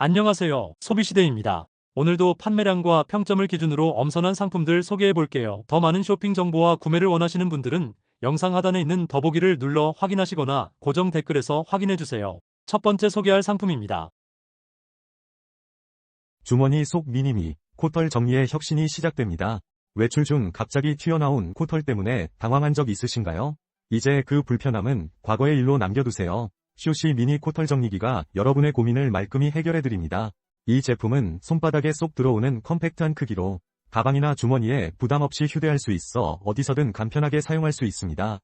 안녕하세요. 소비시대입니다. 오늘도 판매량과 평점을 기준으로 엄선한 상품들 소개해 볼게요. 더 많은 쇼핑 정보와 구매를 원하시는 분들은 영상 하단에 있는 더보기를 눌러 확인하시거나 고정 댓글에서 확인해 주세요. 첫 번째 소개할 상품입니다. 주머니 속 미니미, 코털 정리의 혁신이 시작됩니다. 외출 중 갑자기 튀어나온 코털 때문에 당황한 적 있으신가요? 이제 그 불편함은 과거의 일로 남겨두세요. 쇼시 미니 코털 정리기가 여러분의 고민을 말끔히 해결해드립니다. 이 제품은 손바닥에 쏙 들어오는 컴팩트한 크기로 가방이나 주머니에 부담 없이 휴대할 수 있어 어디서든 간편하게 사용할 수 있습니다.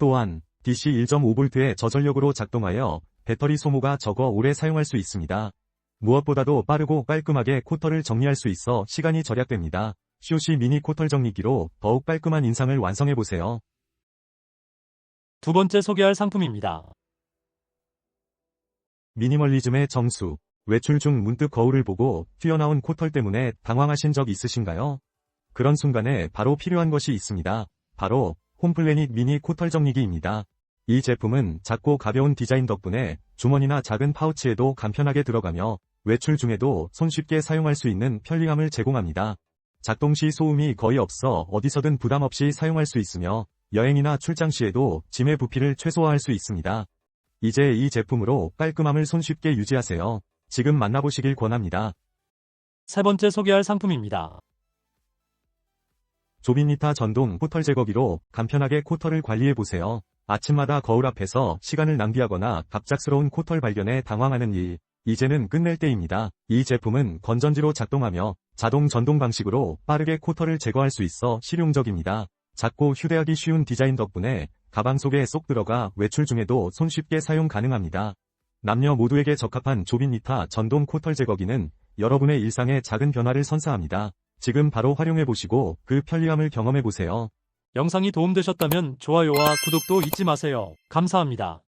또한 DC 1.5V의 저전력으로 작동하여 배터리 소모가 적어 오래 사용할 수 있습니다. 무엇보다도 빠르고 깔끔하게 코털을 정리할 수 있어 시간이 절약됩니다. 쇼시 미니 코털 정리기로 더욱 깔끔한 인상을 완성해보세요. 두 번째 소개할 상품입니다. 미니멀리즘의 정수. 외출 중 문득 거울을 보고 튀어나온 코털 때문에 당황하신 적 있으신가요? 그런 순간에 바로 필요한 것이 있습니다. 바로 홈플래닛 미니 코털 정리기입니다. 이 제품은 작고 가벼운 디자인 덕분에 주머니나 작은 파우치에도 간편하게 들어가며 외출 중에도 손쉽게 사용할 수 있는 편리함을 제공합니다. 작동 시 소음이 거의 없어 어디서든 부담 없이 사용할 수 있으며 여행이나 출장 시에도 짐의 부피를 최소화할 수 있습니다. 이제 이 제품으로 깔끔함을 손쉽게 유지하세요. 지금 만나보시길 권합니다. 세 번째 소개할 상품입니다. 조빈니타 전동 코털 제거기로 간편하게 코털을 관리해보세요. 아침마다 거울 앞에서 시간을 낭비하거나 갑작스러운 코털 발견에 당황하는 일, 이제는 끝낼 때입니다. 이 제품은 건전지로 작동하며 자동 전동 방식으로 빠르게 코털을 제거할 수 있어 실용적입니다. 작고 휴대하기 쉬운 디자인 덕분에 가방 속에 쏙 들어가 외출 중에도 손쉽게 사용 가능합니다. 남녀 모두에게 적합한 조빈 니타 전동 코털 제거기는 여러분의 일상에 작은 변화를 선사합니다. 지금 바로 활용해보시고 그 편리함을 경험해보세요. 영상이 도움되셨다면 좋아요와 구독도 잊지 마세요. 감사합니다.